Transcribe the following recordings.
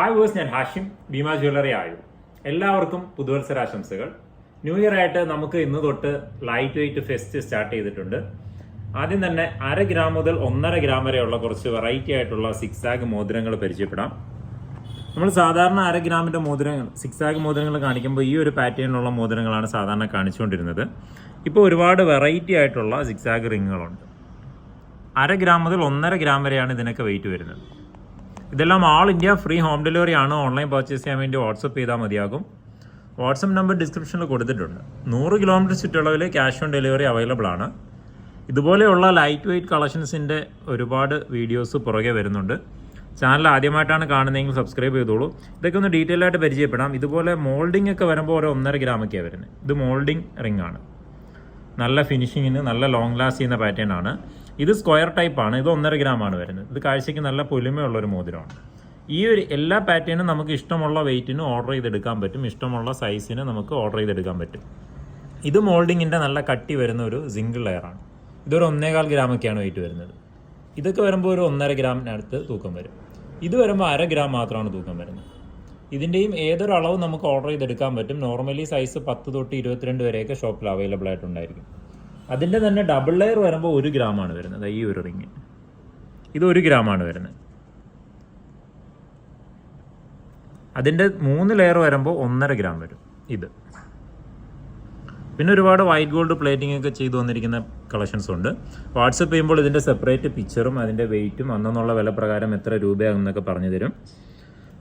Hi verse ഞാൻ Hashim Bhima jewellery ആയു. എല്ലാവർക്കും പുതുവത്സരാശംസകൾ. New year ആയിട്ട് നമുക്ക് ഇന്ന് തൊട്ട് ലൈറ്റ് വെയിറ്റ് ഫെസ്റ്റ് സ്റ്റാർട്ട് ചെയ്തിട്ടുണ്ട്. ആദ്യം തന്നെ അര ഗ്രാം മുതൽ ഒന്നര ഗ്രാം വരെയുള്ള കുറച്ച് വെറൈറ്റി ആയിട്ടുള്ള സിക്സ് ആഗ് മോതിരങ്ങൾ പരിചയപ്പെടാം. നമ്മൾ സാധാരണ അര ഗ്രാമിന്റെ മോതിരങ്ങൾ സിക്സ് ആഗ് മോതിരങ്ങൾ കാണിക്കുമ്പോൾ ഈ ഒരു പാറ്റേണിലുള്ള മോതിരങ്ങളാണ് സാധാരണ കാണിച്ചുകൊണ്ടിരുന്നത്. ഇപ്പോൾ ഒരുപാട് വെറൈറ്റി ആയിട്ടുള്ള സിക്സ് ആഗ് റിങ്ങുകളുണ്ട് അര ഗ്രാം മുതൽ ഒന്നര ഗ്രാം വരെയാണ് ഇതിനൊക്കെ വെയിറ്റ് വരുന്നത്. ഇതെല്ലാം all India free home delivery ആണ് ഓൺലൈൻ പർച്ചേസ് ചെയ്യാൻ വേണ്ടി വാട്സപ്പ് ചെയ്താൽ മതിയാകും. വാട്സപ്പ് നമ്പർ ഡിസ്ക്രിപ്ഷനിൽ കൊടുത്തിട്ടുണ്ട്. നൂറ് കിലോമീറ്റർ ചുറ്റളവിൽ ക്യാഷ് ഓൺ ഡെലിവറി അവൈലബിൾ ആണ്. ഇതുപോലെയുള്ള ലൈറ്റ് വെയിറ്റ് കളക്ഷൻസിന്റെ ഒരുപാട് വീഡിയോസ് പുറകെ വരുന്നുണ്ട്. ചാനൽ ആദ്യമായിട്ടാണ് കാണുന്നതെങ്കിൽ സബ്സ്ക്രൈബ് ചെയ്തോളൂ. ഇതൊക്കെ ഒന്ന് ഡീറ്റെയിൽ ആയിട്ട് പരിചയപ്പെടാം. ഇതുപോലെ മോൾഡിംഗ് ഒക്കെ വരുമ്പോൾ ഒരു ഒന്നര ഗ്രാമൊക്കെയാണ് വരുന്നത്. ഇത് മോൾഡിംഗ് റിംഗ് ആണ്. നല്ല ഫിനിഷിങ്ങിന് നല്ല ലോങ് ലാസ്റ്റ് ചെയ്യുന്ന പാറ്റേൺ ആണ്. ഇത് സ്ക്വയർ ടൈപ്പ് ആണ് ഇത് ഒന്നര ഗ്രാം ആണ് വരുന്നത്. ഇത് കാഴ്ചയ്ക്ക് നല്ല പൊലിമയുള്ള ഒരു മോതിരമാണ്. ഈ ഒരു എല്ലാ പാറ്റേണും നമുക്ക് ഇഷ്ടമുള്ള വെയിറ്റിന് ഓർഡർ ചെയ്തെടുക്കാൻ പറ്റും. ഇഷ്ടമുള്ള സൈസിന് നമുക്ക് ഓർഡർ ചെയ്തെടുക്കാൻ പറ്റും. ഇത് മോൾഡിങ്ങിന്റെ നല്ല കട്ടി വരുന്ന ഒരു സിംഗിൾ ലെയറാണ് ഇതൊരു ഒന്നേകാൽ ഗ്രാമൊക്കെയാണ് വെയിറ്റ് വരുന്നത്. ഇതൊക്കെ വരുമ്പോൾ ഒരു ഒന്നര ഗ്രാമിനടുത്ത് തൂക്കം വരും. ഇത് വരുമ്പോൾ അര ഗ്രാം മാത്രമാണ് തൂക്കം വരുന്നത്. ഇതിന്റെയും ഏതൊരു അളവ് നമുക്ക് ഓർഡർ ചെയ്തെടുക്കാൻ പറ്റും. നോർമലി സൈസ് പത്ത് തൊട്ട് ഇരുപത്തിരണ്ട് വരെയൊക്കെ ഷോപ്പിൽ അവൈലബിൾ ആയിട്ടുണ്ടായിരിക്കും അതിന്റെ തന്നെ ഡബിൾ ലെയർ വരുമ്പോൾ ഒരു ഗ്രാമാണ് വരുന്നത്. ഈ ഒരു റിങ് ഇത് ഒരു ഗ്രാമാണ് വരുന്നത്. അതിന്റെ മൂന്ന് ലെയർ വരുമ്പോൾ ഒന്നര ഗ്രാം വരും. ഇത്. പിന്നെ ഒരുപാട് വൈറ്റ് ഗോൾഡ് പ്ലേറ്റിംഗ് ഒക്കെ ചെയ്തു വന്നിരിക്കുന്ന കളക്ഷൻസ് ഉണ്ട്. വാട്സപ്പ് ചെയ്യുമ്പോൾ ഇതിന്റെ സെപ്പറേറ്റ് പിക്ചറും അതിന്റെ വെയിറ്റും അന്നെന്നുള്ള വില പ്രകാരം എത്ര രൂപയാകുന്നൊക്കെ പറഞ്ഞു തരും.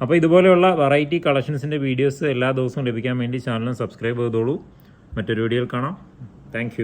അപ്പോൾ ഇതുപോലെയുള്ള വെറൈറ്റി കളക്ഷൻസിന്റെ വീഡിയോസ് എല്ലാ ദിവസവും ലഭിക്കാൻ വേണ്ടി ചാനലും സബ്സ്ക്രൈബ് ചെയ്തോളൂ. മറ്റൊരു വീഡിയോയിൽ കാണാം. താങ്ക്